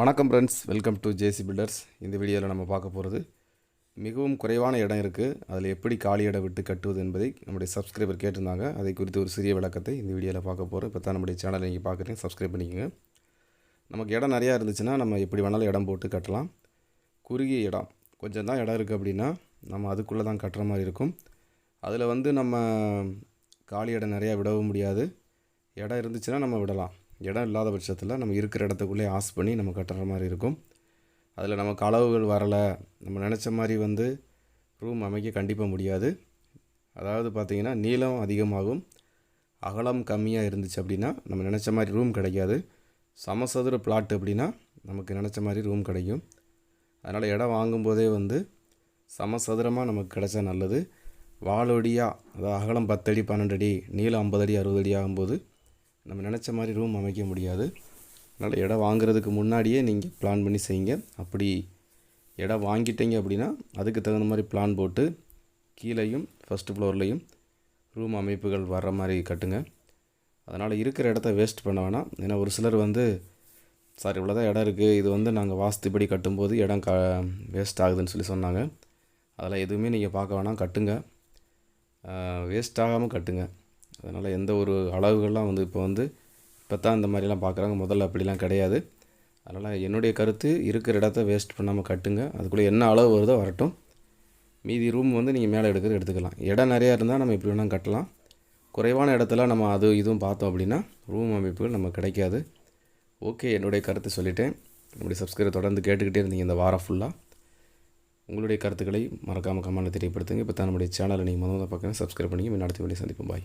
வணக்கம் friends welcome to JC builders இந்த வீடியோவில் நம்ம பார்க்க போகிறது மிகவும் குறைவான இடம் இருக்குது அதில் எப்படி காலி இடம் விட்டு கட்டுவது என்பதை நம்முடைய சப்ஸ்கிரைபர் கேட்டிருந்தாங்க. அதை குறித்து ஒரு சிறிய விளக்கத்தை இந்த வீடியோவில் பார்க்க போகிறோம் இப்போ தான் நம்முடைய சேனலை நீங்கள் பார்க்குறீங்க சப்ஸ்கிரைப் பண்ணிக்கோங்க. நமக்கு இடம் நிறையா இருந்துச்சுன்னா நம்ம எப்படி வேணாலும் இடம் போட்டு கட்டலாம். குறுகிய இடம். கொஞ்சம் தான் இடம் இருக்குது அப்படின்னா நம்ம அதுக்குள்ளே தான் கட்டுற மாதிரி இருக்கும். அதில் வந்து நம்ம காலி இடம் நிறையா விடவும் முடியாது. இடம் இருந்துச்சுன்னா நம்ம விடலாம். இடம் இல்லாத பட்சத்தில் நம்ம இருக்கிற இடத்துக்குள்ளே ஆஸ் பண்ணி நம்ம கட்டுற மாதிரி இருக்கும். அதில் நமக்கு அளவுகள் வரலை. நம்ம நினச்ச மாதிரி வந்து ரூம் அமைக்க கண்டிப்பாக முடியாது. அதாவது பார்த்திங்கன்னா நீளம் அதிகமாகும். அகலம் கம்மியாக இருந்துச்சு அப்படின்னா நம்ம நினச்ச மாதிரி ரூம் கிடைக்காது. சமசதுர பிளாட் அப்படின்னா நமக்கு நினச்ச மாதிரி ரூம் கிடைக்கும். அதனால் இடம் வாங்கும்போதே வந்து சமசதுரமாக நமக்கு கிடைச்சா நல்லது. வாழொடியாக அதாவது அகலம் பத்தடி பன்னெண்டு அடி நீளம் ஐம்பது அடி அறுபது அடி ஆகும்போது நம்ம நினச்ச மாதிரி ரூம் அமைக்க முடியாது. அதனால் இடம் வாங்குறதுக்கு முன்னாடியே நீங்கள் பிளான் பண்ணி செய்யுங்க. அப்படி இடம் வாங்கிட்டீங்க அப்படின்னா அதுக்கு தகுந்த மாதிரி பிளான் போட்டு கீழேயும் ஃபஸ்ட்டு ஃப்ளோர்லேயும் ரூம் அமைப்புகள் வர்ற மாதிரி கட்டுங்க. அதனால் இருக்கிற இடத்த வேஸ்ட் பண்ண வேணாம். ஏன்னா ஒரு சிலர் வந்து சார் இவ்வளோ தான் இடம் இருக்குது இது வந்து நாங்கள் வாஸ்துப்படி கட்டும்போது இடம் க வேஸ்ட் ஆகுதுன்னு சொல்லி சொன்னாங்க. அதெல்லாம் எதுவுமே நீங்கள் பார்க்க வேணாம். கட்டுங்க. வேஸ்ட் ஆகாமல் கட்டுங்க. அதனால் எந்த ஒரு அளவுகள்லாம் வந்து இப்போ வந்து இப்போ தான் இந்த மாதிரிலாம் பார்க்குறாங்க முதல்ல அப்படிலாம் கிடையாது. அதனால் என்னுடைய கருத்து இருக்கிற இடத்த வேஸ்ட் பண்ணாமல் கட்டுங்க. அதுக்குள்ளே என்ன அளவு வருதோ வரட்டும். மீதி ரூம் வந்து நீங்கள் மேலே எடுக்கிறது எடுத்துக்கலாம். இடம் நிறையா இருந்தால் நம்ம எப்படி வேணால் கட்டலாம். குறைவான இடத்துல நம்ம அது இதுவும் பார்த்தோம் அப்படின்னா ரூம் அமைப்புகள் நமக்கு கிடைக்காது. ஓகே என்னுடைய கருத்து சொல்லிட்டேன். நம்முடைய சப்ஸ்கிரைபர் தொடர்ந்து கேட்டுக்கிட்டே இருந்தீங்க இந்த வாரம் ஃபுல்லாக உங்களுடைய கருத்துக்களை மறக்காமல் கமெண்ட்டில் தெரியப்படுத்துங்க. இப்போ தான் நம்முடைய சேனலை நீங்கள் முதல்ல பார்க்குறேன் சப்ஸ்கிரைப் பண்ணிங்க அடுத்த வீடியோ சந்திப்போம். பாய்